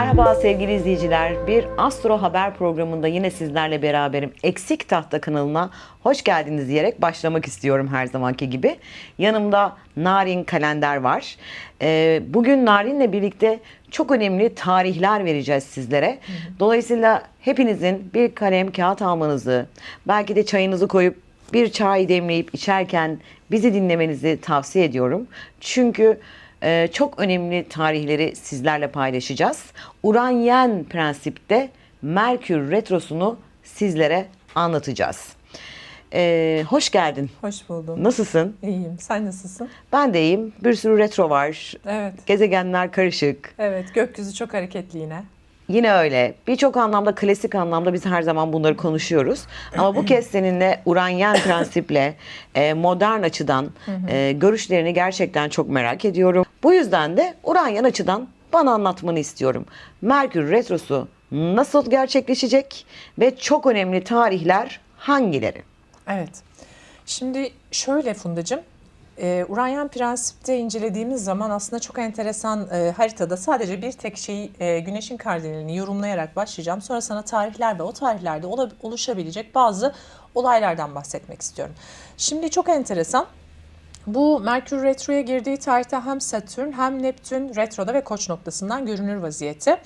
Merhaba sevgili izleyiciler. Bir Astro Haber programında yine sizlerle beraberim. Eksik Tahta kanalına hoş geldiniz diyerek başlamak istiyorum her zamanki gibi. Yanımda Narin Kalender var. Ee, bugün Narin'le birlikte çok önemli tarihler vereceğiz sizlere. Dolayısıyla hepinizin bir kalem kağıt almanızı, belki de çayınızı koyup bir çay demleyip içerken bizi dinlemenizi tavsiye ediyorum. Çünkü e, çok önemli tarihleri sizlerle paylaşacağız. Uranyen prensipte Merkür Retrosu'nu sizlere anlatacağız. E, hoş geldin. Hoş buldum. Nasılsın? İyiyim. Sen nasılsın? Ben de iyiyim. Bir sürü retro var. Evet. Gezegenler karışık. Evet. Gökyüzü çok hareketli yine. Yine öyle. Birçok anlamda, klasik anlamda biz her zaman bunları konuşuyoruz. Ama bu kez seninle Uranyen prensiple e, modern açıdan e, görüşlerini gerçekten çok merak ediyorum. Bu yüzden de Uranyen açıdan bana anlatmanı istiyorum. Merkür Retrosu nasıl gerçekleşecek ve çok önemli tarihler hangileri? Evet. Şimdi şöyle Fundacığım. E, Uranyen prensipte incelediğimiz zaman aslında çok enteresan e, haritada sadece bir tek şeyi e, güneşin kardinalini yorumlayarak başlayacağım. Sonra sana tarihler ve o tarihlerde ola- oluşabilecek bazı olaylardan bahsetmek istiyorum. Şimdi çok enteresan. Bu Merkür Retro'ya girdiği tarihte hem Satürn hem Neptün Retro'da ve Koç noktasından görünür vaziyette.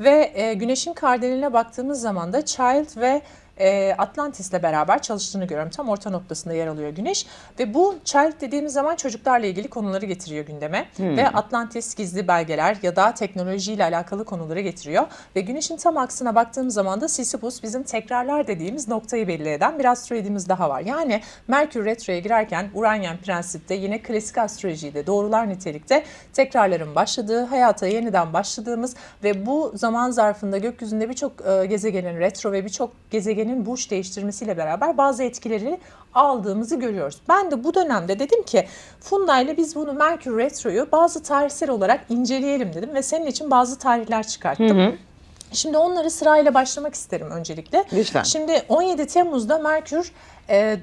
Ve e, Güneş'in kardinaline baktığımız zaman da Child ve e, Atlantis'le beraber çalıştığını görüyorum. Tam orta noktasında yer alıyor Güneş. Ve bu Child dediğimiz zaman çocuklarla ilgili konuları getiriyor gündeme. Ve Atlantis gizli belgeler ya da teknolojiyle alakalı konuları getiriyor. Ve Güneş'in tam aksına baktığımız zaman da Sisyphus bizim tekrarlar dediğimiz noktayı belli eden bir astrolojimiz daha var. Yani Merkür Retro'ya girerken Uranyen prensipte yine klasik astrolojide doğrular nitelikte tekrarların başladığı, hayata yeniden başladığımız ve bu zaman zarfında gökyüzünde birçok e, gezegenin retro ve birçok gezegenin burç değiştirmesiyle beraber bazı etkileri aldığımızı görüyoruz. Ben de bu dönemde dedim ki Funda ile biz bunu Merkür Retro'yu bazı tarihsel olarak inceleyelim dedim ve senin için bazı tarihler çıkarttım. Şimdi onları sırayla başlamak isterim öncelikle. Lütfen. Şimdi 17 Temmuz'da Merkür e,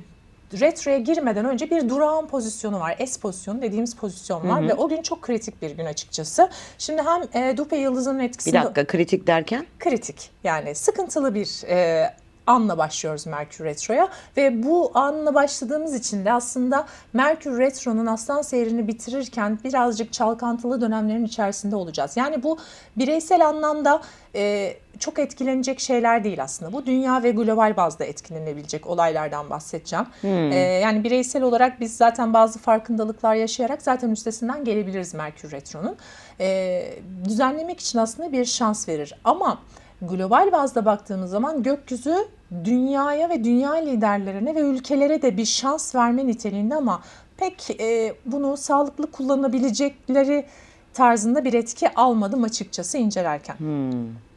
retroya girmeden önce bir durağan pozisyonu var. S pozisyonu dediğimiz pozisyon var ve o gün çok kritik bir gün açıkçası. Şimdi hem e, Dupe yıldızının Bir etkisinde dakika kritik derken? kritik yani sıkıntılı bir e, anla başlıyoruz Merkür Retro'ya ve bu anla başladığımız için de aslında Merkür Retro'nun aslan seyrini bitirirken birazcık çalkantılı dönemlerin içerisinde olacağız. Yani bu bireysel anlamda e, çok etkilenecek şeyler değil aslında. Bu dünya ve global bazda etkilenebilecek olaylardan bahsedeceğim. E, yani bireysel olarak biz zaten bazı farkındalıklar yaşayarak zaten üstesinden gelebiliriz Merkür Retro'nun. E, düzenlemek için aslında bir şans verir ama global bazda baktığımız zaman gökyüzü dünyaya ve dünya liderlerine ve ülkelere de bir şans verme niteliğinde ama pek e, bunu sağlıklı kullanabilecekleri tarzında bir etki almadım açıkçası incelerken.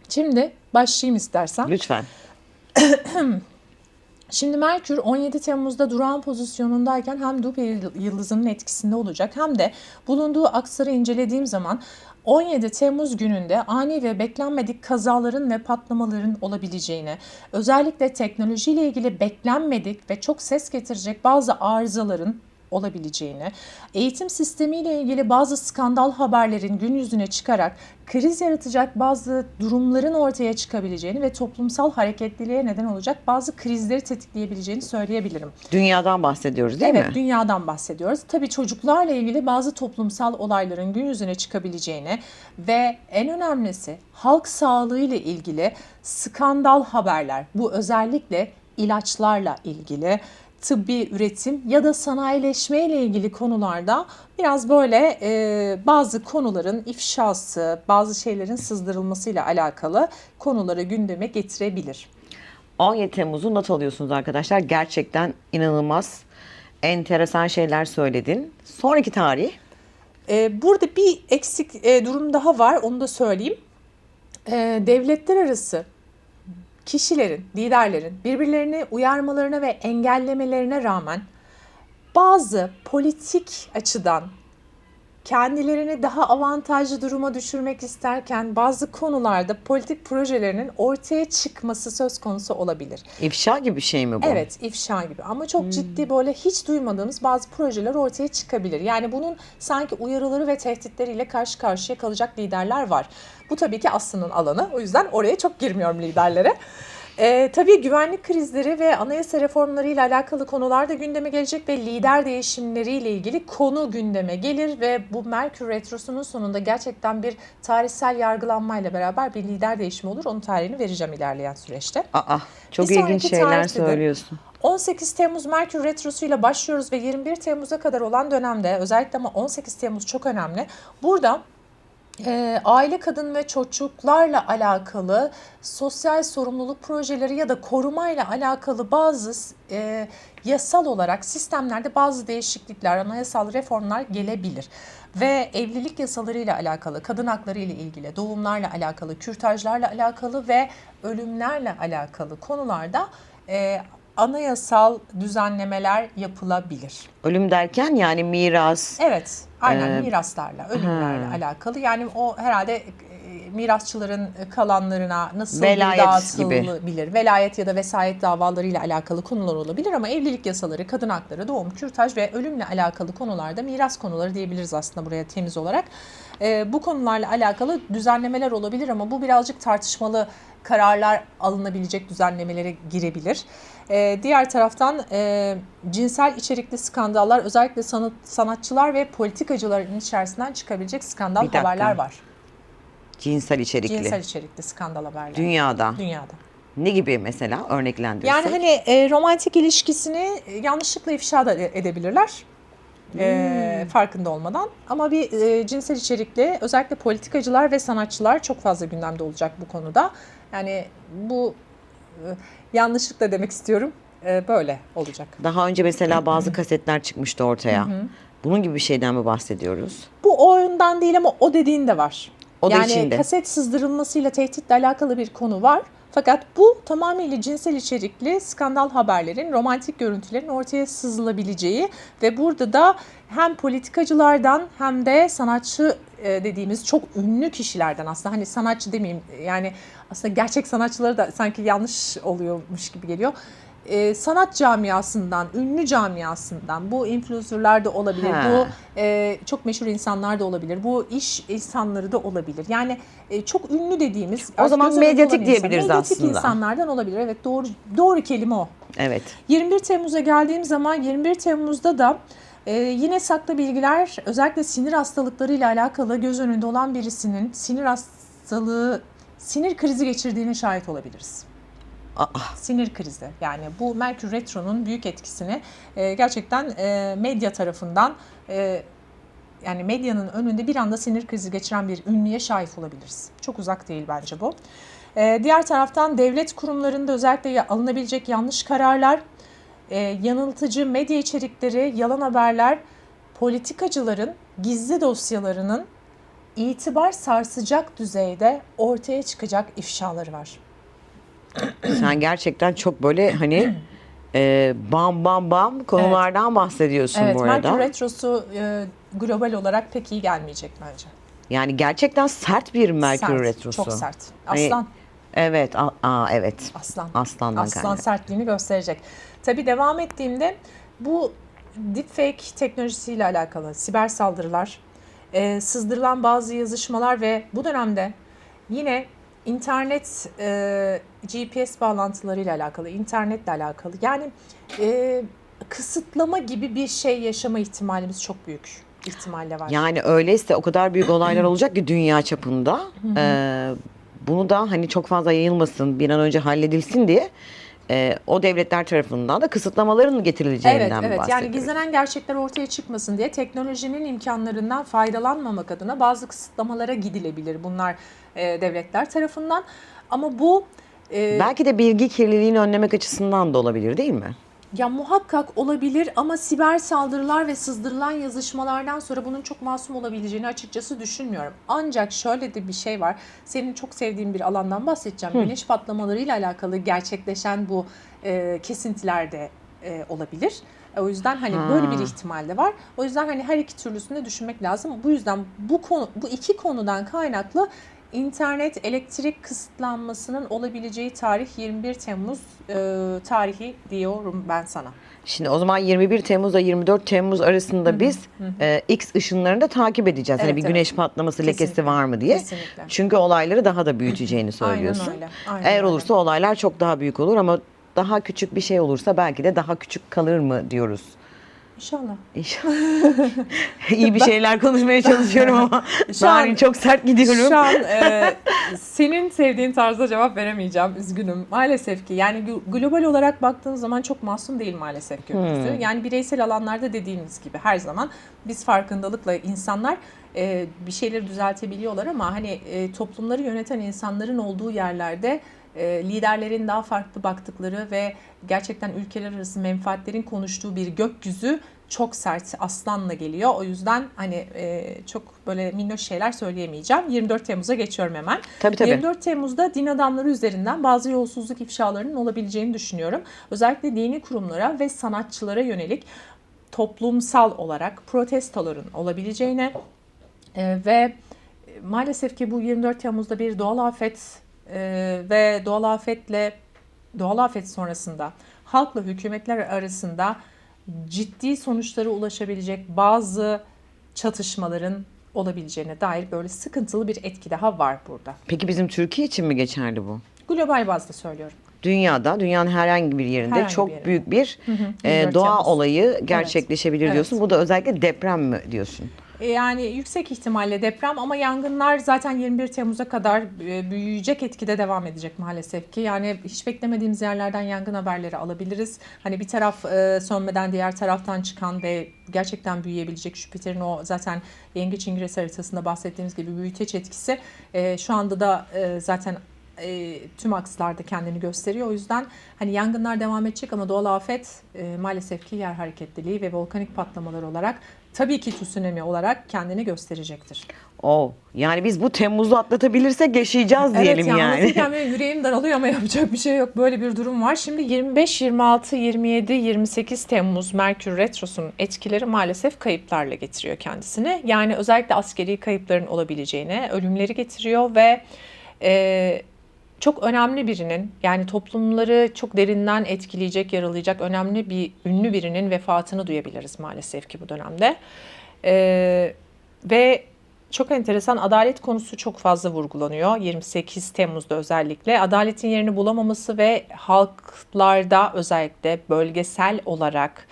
Şimdi başlayayım istersen. Lütfen. Şimdi Merkür 17 Temmuz'da durağan pozisyonundayken hem Dupe yıldızının etkisinde olacak hem de bulunduğu aksarı incelediğim zaman 17 Temmuz gününde ani ve beklenmedik kazaların ve patlamaların olabileceğini, özellikle teknolojiyle ilgili beklenmedik ve çok ses getirecek bazı arızaların olabileceğini, eğitim sistemiyle ilgili bazı skandal haberlerin gün yüzüne çıkarak kriz yaratacak bazı durumların ortaya çıkabileceğini ve toplumsal hareketliliğe neden olacak bazı krizleri tetikleyebileceğini söyleyebilirim. Dünyadan bahsediyoruz değil evet, mi? dünyadan bahsediyoruz. Tabii çocuklarla ilgili bazı toplumsal olayların gün yüzüne çıkabileceğini ve en önemlisi halk sağlığı ile ilgili skandal haberler. Bu özellikle ilaçlarla ilgili tıbbi üretim ya da sanayileşme ile ilgili konularda biraz böyle e, bazı konuların ifşası, bazı şeylerin sızdırılmasıyla alakalı konuları gündeme getirebilir. 17 Temmuz'u not alıyorsunuz arkadaşlar. Gerçekten inanılmaz enteresan şeyler söyledin. Sonraki tarih Ee, burada bir eksik e, durum daha var, onu da söyleyeyim. Ee, devletler arası kişilerin, liderlerin birbirlerini uyarmalarına ve engellemelerine rağmen bazı politik açıdan kendilerini daha avantajlı duruma düşürmek isterken bazı konularda politik projelerinin ortaya çıkması söz konusu olabilir. İfşa gibi bir şey mi bu? Evet, ifşa gibi ama çok ciddi böyle hiç duymadığımız bazı projeler ortaya çıkabilir. Yani bunun sanki uyarıları ve tehditleriyle karşı karşıya kalacak liderler var. Bu tabii ki Aslı'nın alanı. O yüzden oraya çok girmiyorum liderlere. Ee, tabii güvenlik krizleri ve anayasa reformları ile alakalı konular da gündeme gelecek ve lider değişimleriyle ilgili konu gündeme gelir ve bu Merkür Retrosu'nun sonunda gerçekten bir tarihsel yargılanmayla beraber bir lider değişimi olur. Onun tarihini vereceğim ilerleyen süreçte. Aa, çok Bir ilginç şeyler söylüyorsun. 18 Temmuz Merkür Retrosu ile başlıyoruz ve 21 Temmuz'a kadar olan dönemde özellikle ama 18 Temmuz çok önemli. Burada e, aile kadın ve çocuklarla alakalı sosyal sorumluluk projeleri ya da korumayla alakalı bazı e, yasal olarak sistemlerde bazı değişiklikler, anayasal reformlar gelebilir. Ve evlilik yasalarıyla alakalı, kadın hakları ile ilgili, doğumlarla alakalı, kürtajlarla alakalı ve ölümlerle alakalı konularda e, anayasal düzenlemeler yapılabilir. Ölüm derken yani miras. Evet, aynen Ee, miraslarla, ölümlerle ha. alakalı. Yani o herhalde e, mirasçıların kalanlarına nasıl Velayet dağıtılabilir, velayet ya da vesayet davalarıyla alakalı konular olabilir ama evlilik yasaları, kadın hakları, doğum, kürtaj ve ölümle alakalı konularda miras konuları diyebiliriz aslında buraya temiz olarak. Ee, bu konularla alakalı düzenlemeler olabilir ama bu birazcık tartışmalı kararlar alınabilecek düzenlemelere girebilir. Ee, diğer taraftan e, cinsel içerikli skandallar özellikle sanat, sanatçılar ve politikacıların içerisinden çıkabilecek skandal Bir dakika. haberler var. Cinsel içerikli. Cinsel içerikli skandal haberler. Dünyada. Dünyada. Ne gibi mesela örneklendirirsek? Yani hani e, romantik ilişkisini e, yanlışlıkla ifşa da e- edebilirler. E, farkında olmadan ama bir e, cinsel içerikli özellikle politikacılar ve sanatçılar çok fazla gündemde olacak bu konuda. Yani bu e, yanlışlıkla demek istiyorum e, böyle olacak. Daha önce mesela bazı kasetler çıkmıştı ortaya. Bunun gibi bir şeyden mi bahsediyoruz? Bu oyundan değil ama o dediğin de var. O da yani içinde. kaset sızdırılmasıyla tehditle alakalı bir konu var. Fakat bu tamamıyla cinsel içerikli skandal haberlerin, romantik görüntülerin ortaya sızılabileceği ve burada da hem politikacılardan hem de sanatçı dediğimiz çok ünlü kişilerden aslında hani sanatçı demeyeyim yani aslında gerçek sanatçıları da sanki yanlış oluyormuş gibi geliyor. E, sanat camiasından, ünlü camiasından bu influencerlar da olabilir, Ha. bu e, çok meşhur insanlar da olabilir. Bu iş insanları da olabilir. Yani e, çok ünlü dediğimiz O zaman medyatik diyebiliriz medyatik aslında. insanlardan olabilir. Evet doğru doğru kelime o. Evet. 21 Temmuz'a geldiğim zaman 21 Temmuz'da da e, yine saklı bilgiler özellikle sinir hastalıkları ile alakalı göz önünde olan birisinin sinir hastalığı sinir krizi geçirdiğine şahit olabiliriz. Aa, Sinir krizi yani bu Merkür Retro'nun büyük etkisini e, gerçekten e, medya tarafından e, yani medyanın önünde bir anda sinir krizi geçiren bir ünlüye şahit olabiliriz. Çok uzak değil bence bu. E, diğer taraftan devlet kurumlarında özellikle alınabilecek yanlış kararlar, e, yanıltıcı medya içerikleri, yalan haberler, politikacıların gizli dosyalarının itibar sarsacak düzeyde ortaya çıkacak ifşaları var. sen gerçekten çok böyle hani e, bam bam bam konulardan bahsediyorsun Evet, bu arada. Merkür Retrosu e, global olarak pek iyi gelmeyecek bence. Yani gerçekten sert bir Merkür Sert, Retrosu. Çok sert. Hani- Aslan, Evet. a- Aa, evet. aslan. Aslandan Aslan kaynak. sertliğini gösterecek. Tabii devam ettiğimde bu deepfake teknolojisiyle alakalı siber saldırılar, e, sızdırılan bazı yazışmalar ve bu dönemde yine internet e, GPS bağlantılarıyla alakalı, internetle alakalı yani e, kısıtlama gibi bir şey yaşama ihtimalimiz çok büyük ihtimalle var. Yani öyleyse o kadar büyük olaylar olacak ki dünya çapında. Ee, bunu da hani çok fazla yayılmasın, bir an önce halledilsin diye e, o devletler tarafından da kısıtlamaların Evet, devletileceğinden evet. Yani bahsediyoruz. gizlenen gerçekler ortaya çıkmasın diye teknolojinin imkanlarından faydalanmamak adına bazı kısıtlamalara gidilebilir bunlar e, devletler tarafından. Ama bu e, Belki de bilgi kirliliğini önlemek açısından da olabilir değil mi? Ya muhakkak olabilir ama siber saldırılar ve sızdırılan yazışmalardan sonra bunun çok masum olabileceğini açıkçası düşünmüyorum. Ancak şöyle de bir şey var. Senin çok sevdiğin bir alandan bahsedeceğim. Güneş patlamalarıyla alakalı gerçekleşen bu e, kesintiler de e, olabilir. O yüzden hani Ha. böyle bir ihtimal de var. O yüzden hani her iki türlüsünü de düşünmek lazım. Bu yüzden bu konu bu iki konudan kaynaklı internet elektrik kısıtlanmasının olabileceği tarih 21 Temmuz e, tarihi diyorum ben sana. Şimdi o zaman 21 Temmuz'la 24 Temmuz arasında biz e, X ışınlarını da takip edeceğiz. Evet, hani bir evet. güneş patlaması lekesi Kesinlikle. var mı diye. Kesinlikle. Çünkü olayları daha da büyüteceğini söylüyorsun. Öyle. Aynen Eğer öyle. olursa olaylar çok daha büyük olur ama daha küçük bir şey olursa belki de daha küçük kalır mı diyoruz. İnşallah. İnşallah. İyi bir şeyler konuşmaya çalışıyorum ama Şu an- çok sert gidiyorum. Şu an e, senin sevdiğin tarzda cevap veremeyeceğim. Üzgünüm. Maalesef ki yani glo- global olarak baktığın zaman çok masum değil maalesef gökyüzü. Hmm. Yani bireysel alanlarda dediğimiz gibi her zaman biz farkındalıkla insanlar e, bir şeyleri düzeltebiliyorlar ama hani e, toplumları yöneten insanların olduğu yerlerde liderlerin daha farklı baktıkları ve gerçekten ülkeler arası menfaatlerin konuştuğu bir gökyüzü çok sert aslanla geliyor. O yüzden hani e, çok böyle minnoş şeyler söyleyemeyeceğim. 24 Temmuz'a geçiyorum hemen. Tabii tabii. 24 Temmuz'da din adamları üzerinden bazı yolsuzluk ifşalarının olabileceğini düşünüyorum. Özellikle dini kurumlara ve sanatçılara yönelik toplumsal olarak protestoların olabileceğine e, ve maalesef ki bu 24 Temmuz'da bir doğal afet e, ve doğal afetle doğal afet sonrasında halkla hükümetler arasında ciddi sonuçlara ulaşabilecek bazı çatışmaların olabileceğine dair böyle sıkıntılı bir etki daha var burada. Peki bizim Türkiye için mi geçerli bu? Global bazda söylüyorum. Dünyada, dünyanın herhangi bir yerinde Herhangi çok bir yerinde. büyük bir e, 24 doğa Temmuz. olayı gerçekleşebilir Evet. diyorsun. Bu da özellikle deprem mi diyorsun? E, Yani yüksek ihtimalle deprem ama yangınlar zaten 21 Temmuz'a kadar e, büyüyecek etkide devam edecek maalesef ki. Yani hiç beklemediğimiz yerlerden yangın haberleri alabiliriz. Hani bir taraf e, sönmeden diğer taraftan çıkan ve gerçekten büyüyebilecek Jüpiter'in o zaten yengeç ingres haritasında bahsettiğimiz gibi büyüteç etkisi şu anda da zaten tüm akslarda kendini gösteriyor. O yüzden hani yangınlar devam edecek ama doğal afet e, maalesef ki yer hareketliliği ve volkanik patlamalar olarak tabii ki tsunami olarak kendini gösterecektir. Oh, yani biz bu Temmuz'u atlatabilirsek yaşayacağız diyelim evet, ya, yani. anlatırken benim yüreğim daralıyor ama yapacak bir şey yok. Böyle bir durum var. Şimdi 25, 26, 27, 28 Temmuz Merkür Retrosu'nun etkileri maalesef kayıplarla getiriyor kendisini. Yani özellikle askeri kayıpların olabileceğine, ölümleri getiriyor ve e, çok önemli birinin yani toplumları çok derinden etkileyecek, yaralayacak önemli bir ünlü birinin vefatını duyabiliriz maalesef ki bu dönemde. E, ve çok enteresan adalet konusu çok fazla vurgulanıyor 28 Temmuz'da özellikle. Adaletin yerini bulamaması ve halklarda özellikle bölgesel olarak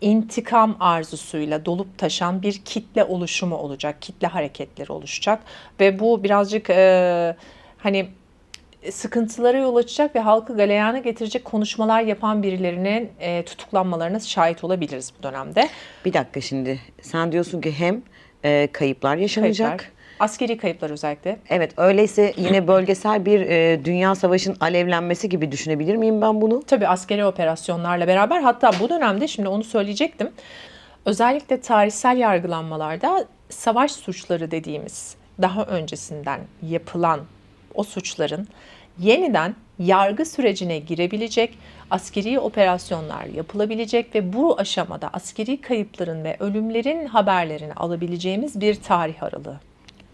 intikam arzusuyla dolup taşan bir kitle oluşumu olacak, kitle hareketleri oluşacak ve bu birazcık e, hani sıkıntılara yol açacak ve halkı galeyana getirecek konuşmalar yapan birilerinin e, tutuklanmalarına şahit olabiliriz bu dönemde. Bir dakika şimdi. Sen diyorsun ki hem e, kayıplar yaşanacak. Kayıplar, askeri kayıplar özellikle. Evet, öyleyse yine bölgesel bir e, dünya savaşın alevlenmesi gibi düşünebilir miyim ben bunu? Tabii askeri operasyonlarla beraber hatta bu dönemde şimdi onu söyleyecektim. Özellikle tarihsel yargılanmalarda savaş suçları dediğimiz daha öncesinden yapılan o suçların yeniden yargı sürecine girebilecek askeri operasyonlar yapılabilecek ve bu aşamada askeri kayıpların ve ölümlerin haberlerini alabileceğimiz bir tarih aralığı.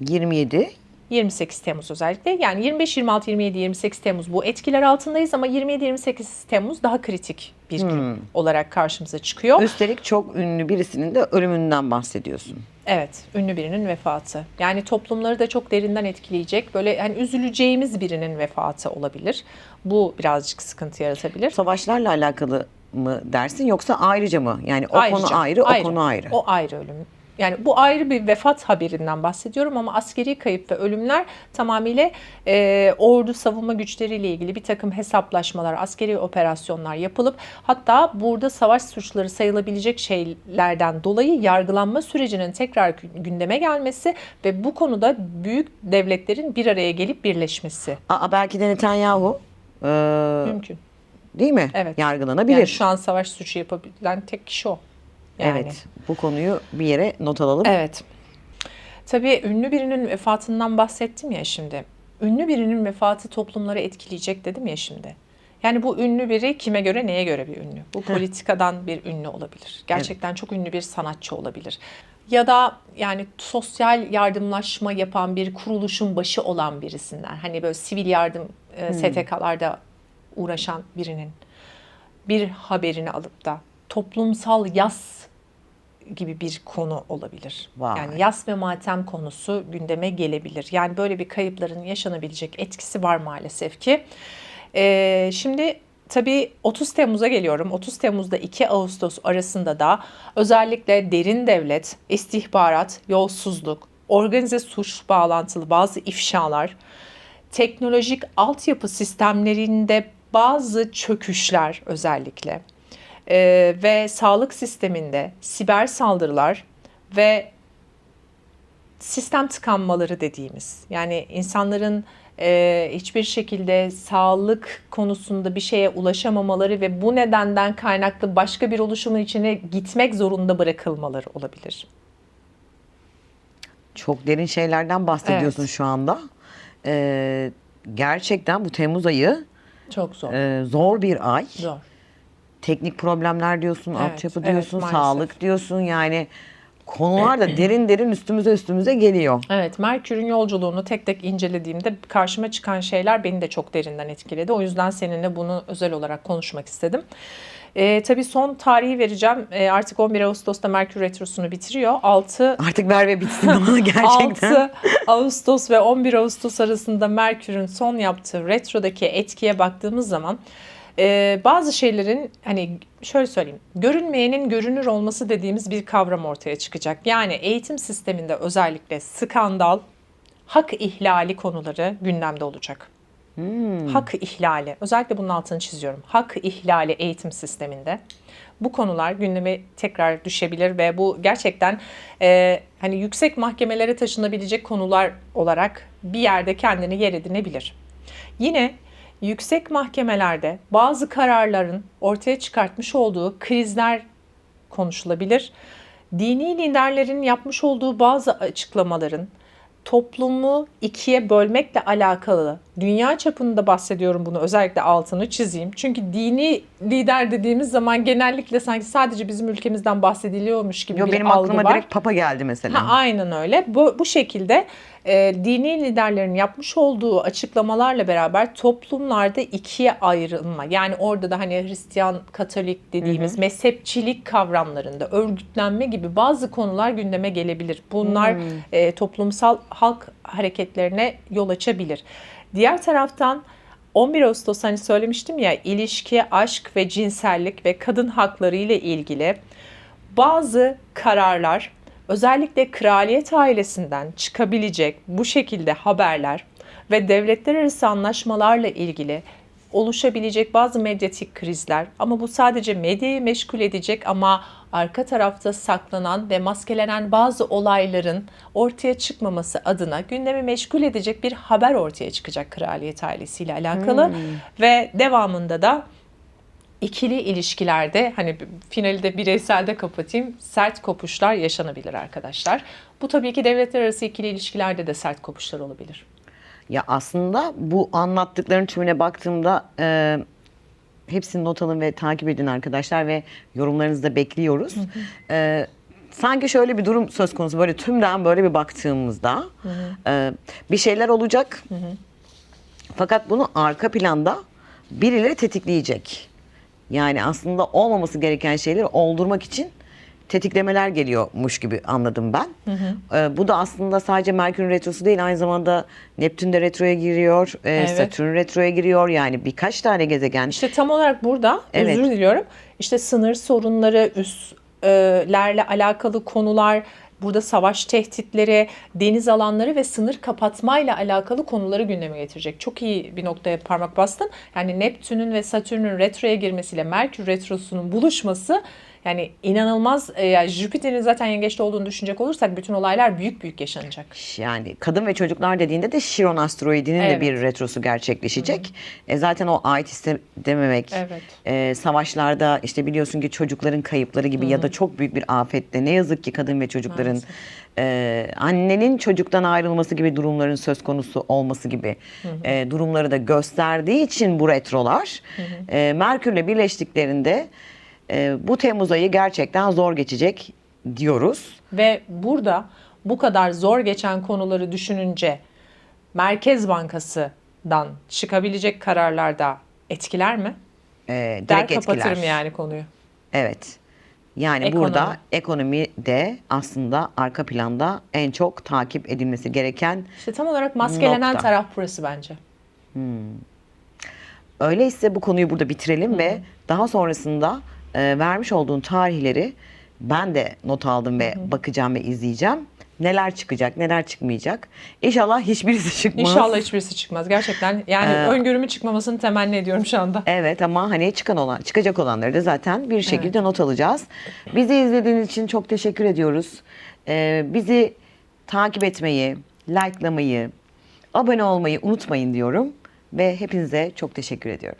27. 28 Temmuz özellikle. Yani 25, 26, 27, 28 Temmuz bu etkiler altındayız ama 27, 28 Temmuz daha kritik bir gün olarak karşımıza çıkıyor. Üstelik çok ünlü birisinin de ölümünden bahsediyorsun. Evet, ünlü birinin vefatı. Yani toplumları da çok derinden etkileyecek, böyle hani üzüleceğimiz birinin vefatı olabilir. Bu birazcık sıkıntı yaratabilir. Savaşlarla alakalı mı dersin yoksa ayrıca mı? Yani o Ayrıca, konu ayrı, o konu ayrı. O ayrı ölüm. Yani bu ayrı bir vefat haberinden bahsediyorum ama askeri kayıp ve ölümler tamamıyla e, ordu savunma güçleriyle ilgili bir takım hesaplaşmalar, askeri operasyonlar yapılıp hatta burada savaş suçları sayılabilecek şeylerden dolayı yargılanma sürecinin tekrar gündeme gelmesi ve bu konuda büyük devletlerin bir araya gelip birleşmesi Aa, belki de Netanyahu e, mümkün. değil mi? Evet. Yargılanabilir. Yani şu an savaş suçu yapabilen tek kişi o. Yani. Evet. Bu konuyu bir yere not alalım. Evet. Tabii ünlü birinin vefatından bahsettim ya şimdi. Ünlü birinin vefatı toplumları etkileyecek dedim ya şimdi. Yani bu ünlü biri kime göre neye göre bir ünlü? Bu politikadan bir ünlü olabilir. Gerçekten çok ünlü bir sanatçı olabilir. Ya da yani sosyal yardımlaşma yapan bir kuruluşun başı olan birisinden. Hani böyle sivil yardım e, STK'larda uğraşan birinin bir haberini alıp da toplumsal yas gibi bir konu olabilir. Vay. Yani yas ve matem konusu gündeme gelebilir. Yani böyle bir kayıpların yaşanabilecek etkisi var maalesef ki. Ee, şimdi tabii 30 Temmuz'a geliyorum. 30 Temmuz'da 2 Ağustos arasında da özellikle derin devlet, istihbarat, yolsuzluk, organize suç bağlantılı bazı ifşalar, teknolojik altyapı sistemlerinde bazı çöküşler özellikle ee, ve sağlık sisteminde siber saldırılar ve sistem tıkanmaları dediğimiz yani insanların e, hiçbir şekilde sağlık konusunda bir şeye ulaşamamaları ve bu nedenden kaynaklı başka bir oluşumun içine gitmek zorunda bırakılmaları olabilir. Çok derin şeylerden bahsediyorsun Evet. şu anda. Ee, gerçekten bu Temmuz ayı Çok zor. e, zor bir ay. Zor. Teknik problemler diyorsun, Evet, altyapı evet, diyorsun, maalesef. sağlık diyorsun. Yani konular da derin derin üstümüze üstümüze geliyor. Evet, Merkür'ün yolculuğunu tek tek incelediğimde karşıma çıkan şeyler beni de çok derinden etkiledi. O yüzden seninle bunu özel olarak konuşmak istedim. Ee, tabii son tarihi vereceğim. Ee, artık 11 Ağustos'ta Merkür Retrosu'nu bitiriyor. 6 Artık ver ve bitsin gerçekten. 6 Ağustos ve 11 Ağustos arasında Merkür'ün son yaptığı retrodaki etkiye baktığımız zaman e, bazı şeylerin hani şöyle söyleyeyim görünmeyenin görünür olması dediğimiz bir kavram ortaya çıkacak. Yani eğitim sisteminde özellikle skandal, hak ihlali konuları gündemde olacak. Hak ihlali. Özellikle bunun altını çiziyorum. Hak ihlali eğitim sisteminde. Bu konular gündeme tekrar düşebilir ve bu gerçekten e, hani yüksek mahkemelere taşınabilecek konular olarak bir yerde kendini yer edinebilir. Yine yüksek mahkemelerde bazı kararların ortaya çıkartmış olduğu krizler konuşulabilir. Dini liderlerin yapmış olduğu bazı açıklamaların toplumu ikiye bölmekle alakalı dünya çapında bahsediyorum bunu özellikle altını çizeyim. Çünkü dini lider dediğimiz zaman genellikle sanki sadece bizim ülkemizden bahsediliyormuş gibi Yo, bir benim algı aklıma var. direkt Papa geldi mesela. Ha, aynen öyle. Bu, bu şekilde e, dini liderlerin yapmış olduğu açıklamalarla beraber toplumlarda ikiye ayrılma. Yani orada da hani Hristiyan, Katolik dediğimiz mezhepçilik kavramlarında örgütlenme gibi bazı konular gündeme gelebilir. Bunlar e, toplumsal halk hareketlerine yol açabilir. Diğer taraftan 11 Ağustos hani söylemiştim ya ilişki, aşk ve cinsellik ve kadın hakları ile ilgili bazı kararlar özellikle kraliyet ailesinden çıkabilecek bu şekilde haberler ve devletler arası anlaşmalarla ilgili oluşabilecek bazı medyatik krizler ama bu sadece medyayı meşgul edecek ama arka tarafta saklanan ve maskelenen bazı olayların ortaya çıkmaması adına gündemi meşgul edecek bir haber ortaya çıkacak kraliyet ailesiyle alakalı ve devamında da ikili ilişkilerde hani finali de bireyselde kapatayım sert kopuşlar yaşanabilir arkadaşlar. Bu tabii ki devletler arası ikili ilişkilerde de sert kopuşlar olabilir. Ya aslında bu anlattıkların tümüne baktığımda e, hepsini not alın ve takip edin arkadaşlar ve yorumlarınızı da bekliyoruz. E, sanki şöyle bir durum söz konusu böyle tümden böyle bir baktığımızda e, bir şeyler olacak. Fakat bunu arka planda birileri tetikleyecek. Yani aslında olmaması gereken şeyleri oldurmak için tetiklemeler geliyormuş gibi anladım ben. Ee, bu da aslında sadece Merkür'ün retrosu değil aynı zamanda Neptün de retroya giriyor, e, Evet. Satürn retroya giriyor. Yani birkaç tane gezegen. İşte tam olarak burada Evet. özür diliyorum. İşte sınır sorunları, üslerle alakalı konular, burada savaş tehditleri, deniz alanları ve sınır kapatmayla alakalı konuları gündeme getirecek. Çok iyi bir noktaya parmak bastın. Yani Neptün'ün ve Satürn'ün retroya girmesiyle Merkür retrosunun buluşması yani inanılmaz e, yani Jüpiter'in zaten yengeçte olduğunu düşünecek olursak bütün olaylar büyük büyük yaşanacak. Yani kadın ve çocuklar dediğinde de Şiron asteroidinin Evet. de bir retrosu gerçekleşecek. E zaten o ait istememek, Evet. e, savaşlarda işte biliyorsun ki çocukların kayıpları gibi ya da çok büyük bir afette ne yazık ki kadın ve çocukların e, annenin çocuktan ayrılması gibi durumların söz konusu olması gibi e, durumları da gösterdiği için bu retrolar e, Merkür'le birleştiklerinde e, bu Temmuz ayı gerçekten zor geçecek diyoruz. Ve burada bu kadar zor geçen konuları düşününce Merkez Bankası'dan çıkabilecek kararlarda etkiler mi? E, Der direkt kapatırım etkiler. yani konuyu. Evet. Yani Ekonomi. burada ekonomi de aslında arka planda en çok takip edilmesi gereken İşte tam olarak maskelenen Nokta. taraf burası bence. Öyleyse bu konuyu burada bitirelim ve daha sonrasında e, vermiş olduğun tarihleri ben de not aldım ve bakacağım ve izleyeceğim. Neler çıkacak, neler çıkmayacak. İnşallah hiçbirisi çıkmaz. İnşallah hiçbirisi çıkmaz. Gerçekten yani Ee, öngörümü çıkmamasını temenni ediyorum şu anda. Evet ama hani çıkan olan, çıkacak olanları da zaten bir şekilde not alacağız. Bizi izlediğiniz için çok teşekkür ediyoruz. Ee, bizi takip etmeyi, likelamayı, abone olmayı unutmayın diyorum ve hepinize çok teşekkür ediyorum.